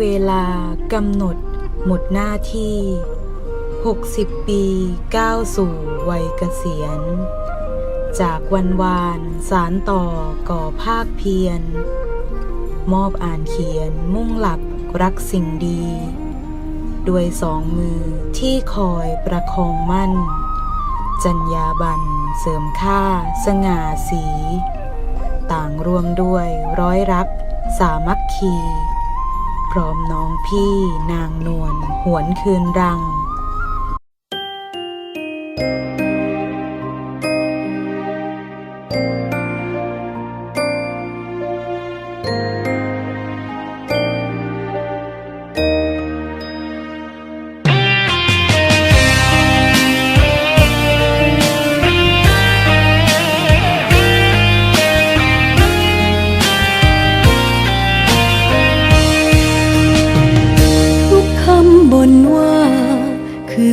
เวลากำหนดหมดหน้าที่ 60 ปีก้าวสู่วัยเกษียณ จากวันวานสารต่อก่อภาคเพียร มอบอ่านเขียนมุ่งหลับรักสิ่งดี ด้วยสองมือที่คอยประคองมั่น จัญญาบันเสริมค่าสง่าสี ต่างรวมด้วยร้อยรักสามัคคี พร้อมน้องพี่นางนวลหวนคืนรัง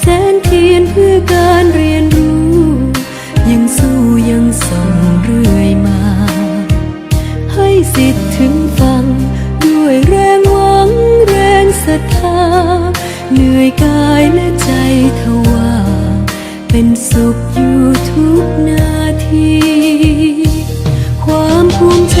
แสนเทียนเพื่อการเรียนรู้ ยังสู้ยังส่งเรื่อยมา ให้สิทธิ์ถึงฟัง ด้วยแรงหวังแรงศรัทธา เหนื่อยกายและใจทว่า เป็นสุขอยู่ทุกนาที ความภูมิใจ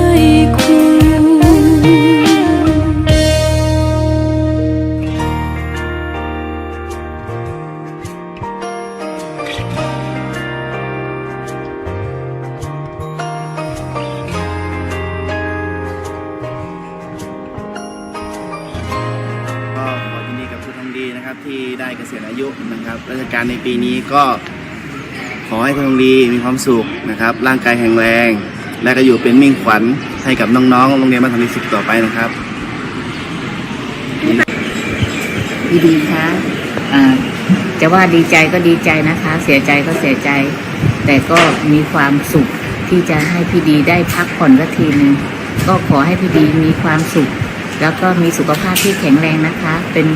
้ เกษียณอายุนะครับ ราชการในปีนี้ก็ขอให้คุณทองดีมีความสุขนะครับ ร่างกายแข็งแรง และก็อยู่เป็นมิ่งขวัญให้กับน้องๆโรงเรียนมัธยมศึกษาต่อไปนะครับพี่ดีคะอ่าจะว่าดีใจก็ดีใจนะคะ เสียใจก็เสียใจ แต่ก็มีความสุขที่จะให้พี่ดีได้พักผ่อนสักทีหนึ่งก็ขอให้พี่ดีมีความสุข แล้วก็มีสุขภาพที่แข็งแรงนะคะ เป็น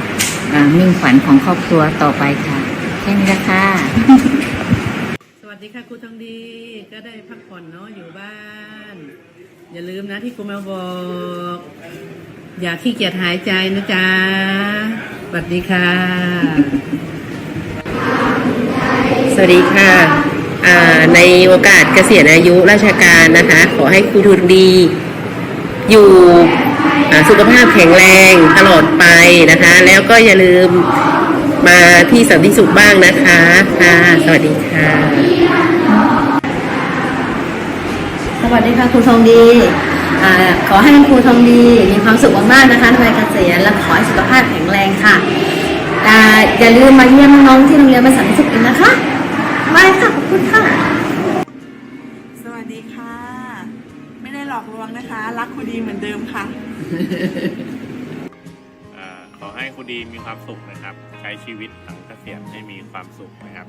มิ่งขวัญของครอบครัวต่อไปค่ะ แค่นี้ละค่ะ สวัสดีค่ะครูทองดีก็ได้พักผ่อนเนาะอยู่บ้าน อย่าลืมนะที่ครูแมวบอก อย่าขี้เกียจหายใจนะจ๊ะสวัสดีค่ะ สวัสดีค่ะอ่าในโอกาสเกษียณอายุราชการนะคะ ขอให้ครูทุนดี อยู่อ่า สุขภาพแข็งแรงตลอดไปนะคะ แล้วก็อย่าลืมมาที่สันติสุขบ้างนะคะค่ะสวัสดีค่ะ สวัสดีค่ะครูทองดีอขอให้ครูทองดีมีความสุขมากๆนะคะในวัยเกษียณและขอให้สุขภาพแข็งแรงค่ะอย่าลืมมาเยี่ยมน้องที่โรงเรียนมาสันติสุขอีกนะคะบายค่ะขอบคุณค่ะ หลอกลวงนะคะ รักคุณดีเหมือนเดิมค่ะ อ่าขอให้คุณดีมีความสุขนะครับ ใช้ชีวิตหลังเกษียณให้มีความสุขนะครับ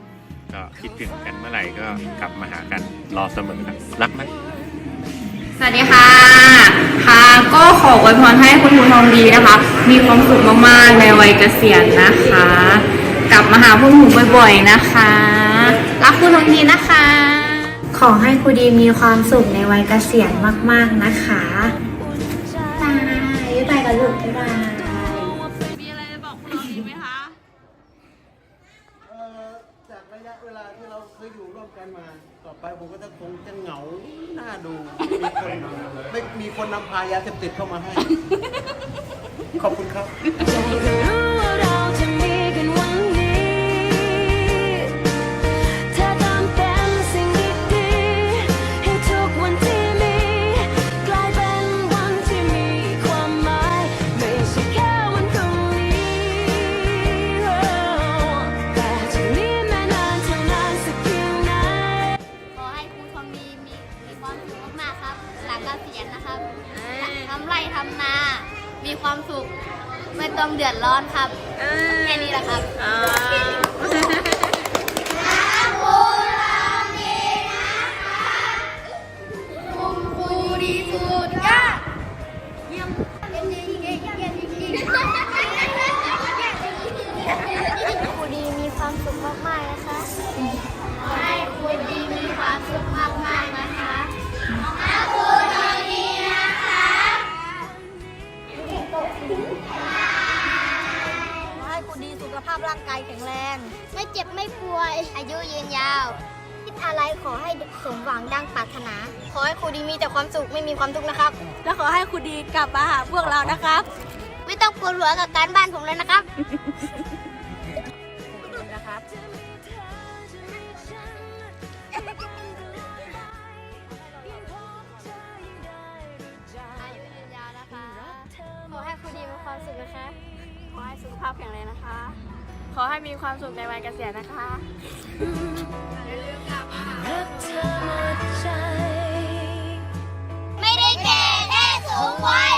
ก็คิดถึงกันเมื่อไหร่ก็กลับมาหากันรอเสมอครับรักนะ สวัสดีค่ะ ค่ะก็ขออวยพรให้คุณครูทองดีนะคะ มีความสุขมากๆในวัยเกษียณนะคะ กลับมาหาพวกหนูบ่อยๆนะคะ รักคุณทองดีนะคะ ขอให้ครูดีมีความสุขในวัยเกษียณมาก ๆ นะคะบายบ๊ายบายกับลูกบ๊ายบายมีอะไรจะบอกคุณทองดีไหมคะจากระยะเวลาที่เราเคยอยู่ร่วมกันมา ต่อไปผมก็จะคงจะเหงาหน้าดู มีคนไม่มีคนนำพายาเสพติดเข้ามาให้ ขอบคุณครับ ต้องเดือดร้อนครับ แค่นี้แหละครับคุณ เจ็บไม่ป่วย อายุยืนยาว คิดอะไรขอให้สมหวังดังปรารถนา ขอให้ครูดีมีแต่ความสุขไม่มีความทุกข์นะครับ และขอให้ครูดีกลับมาหาพวกเรานะครับ ไม่ต้องปวดหัวกับการบ้านผมเลยนะครับนะครับอายุยืนยาวนะคะ ขอให้ครูดีมีความสุขนะคะ ขอให้สุขภาพแข็งแรงนะคะ ขอให้มีความสุขในวันเกษียณนะคะไม่ได้แก่แค่สูงวัย